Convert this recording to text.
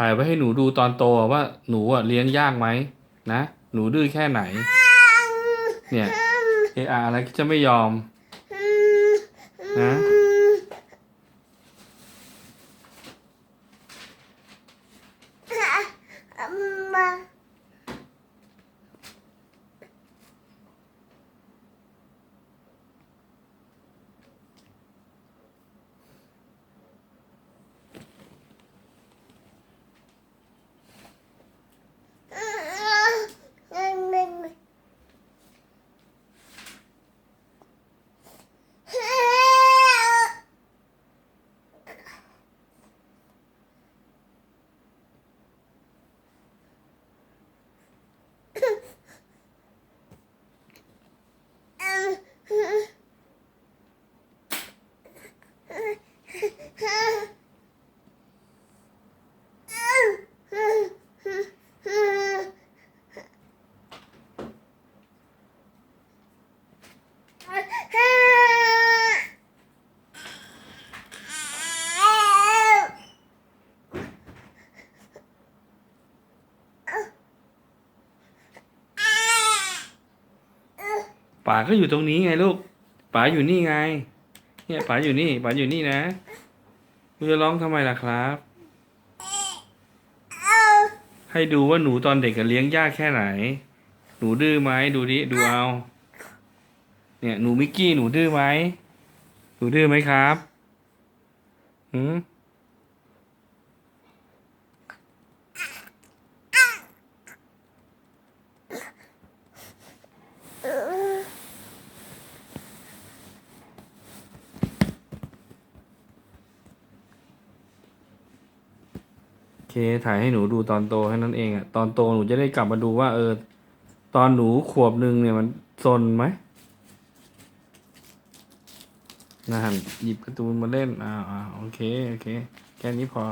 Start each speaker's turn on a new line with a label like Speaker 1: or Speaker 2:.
Speaker 1: ถ่ายไว้ให้หนูดูตอนโตว่าหนูอะเลี้ยงยากไหมนะ หนูดื้อแค่ไหน เนี่ยเออาอะไรก็จะไม่ยอมนะ ป๋าก็อยู่ตรงนี้ไงลูกป๋าอยู่นี่ไง เนี่ยป๋าอยู่นี่ป๋าอยู่นี่นะคุณจะร้องทำไมล่ะครับ ให้ดูว่าหนูตอนเด็กกับเลี้ยงยากแค่ไหน หนูดื้อไหมดูดิดูเอา เนี่ยหนูมิกกี้หนูดื้อไหมหนูดื้อไหมครับหืม โอเค ถ่ายให้หนูดูตอนโตแค่นั้นเองอะตอนโตหนูจะได้กลับมาดูว่า เออ ตอนหนูขวบหนึ่งเนี่ยมันซนไหมนะฮะหยิบการ์ตูนมาเล่นอ่าอ่าโอเค โอเค แค่นี้พอ